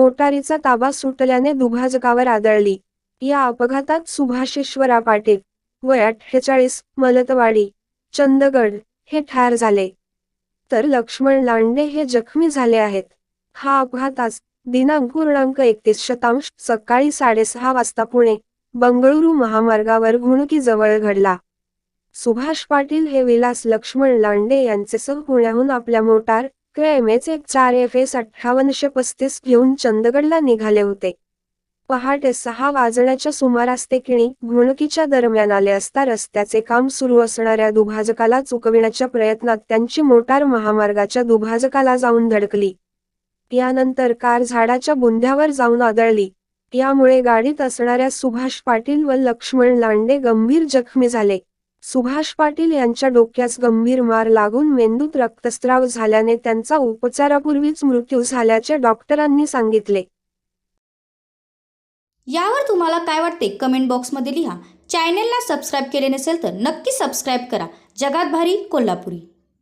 मोटारीचा ताबा सुटल्याने दुभाजकावर आदळली. या अपघातात सुभाषेश्वरा पाटील वय अठ्ठेचाळीस मलतवाडी चंदगड हे ठार झाले. तर लक्ष्मण लांडे हे जखमी झाले आहेत. हा अपघात आज दिनांक पूर्णांक एकतीस शतांश सकाळी साडेसहा वाजता पुणे बंगळुरू महामार्गावर घुणकीजवळ घडला. सुभाष पाटील हे विलास लक्ष्मण लांडे यांचे सह पुण्याहून आपल्या मोटार एच एक चार एफ एस अठ्ठावन्नशे पस्तीस घेऊन चंदगडला निघाले होते. पहाटे सहा वाजण्याच्या सुमारास ते किणी घुणकीच्या दरम्यान आले असता रस्त्याचे काम सुरू असणाऱ्या दुभाजकाला चुकविण्याच्या प्रयत्नात त्यांची मोटार महामार्गाच्या दुभाजकाला जाऊन धडकली. यानंतर कार झाडाच्या बुंध्यावर जाऊन आदळली. यामुळे गाडीत असणाऱ्या सुभाष पाटील व लक्ष्मण लांडे गंभीर जखमी झाले. सुभाष पाटील यांच्या डोक्यास गंभीर मार लागून मेंदूत रक्तस्राव झाल्याने त्यांचा उपचारापूर्वीच मृत्यू झाल्याचे डॉक्टरांनी सांगितले. यावर तुम्हाला काय वाटते? कमेंट बॉक्समध्ये लिहा. चॅनेलला सबस्क्राईब केले नसेल तर नक्की सबस्क्राईब करा. जगात भारी कोल्हापुरी.